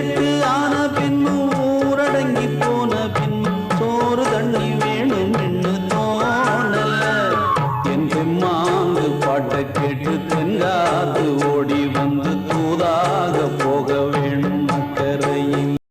கட்டு ஆன பின்பு ஊரடங்கி போன பின் சோறு தண்ணி வேணும் என்று தோணல. என் மாங்கு பாட்டை கேட்டு தென்கா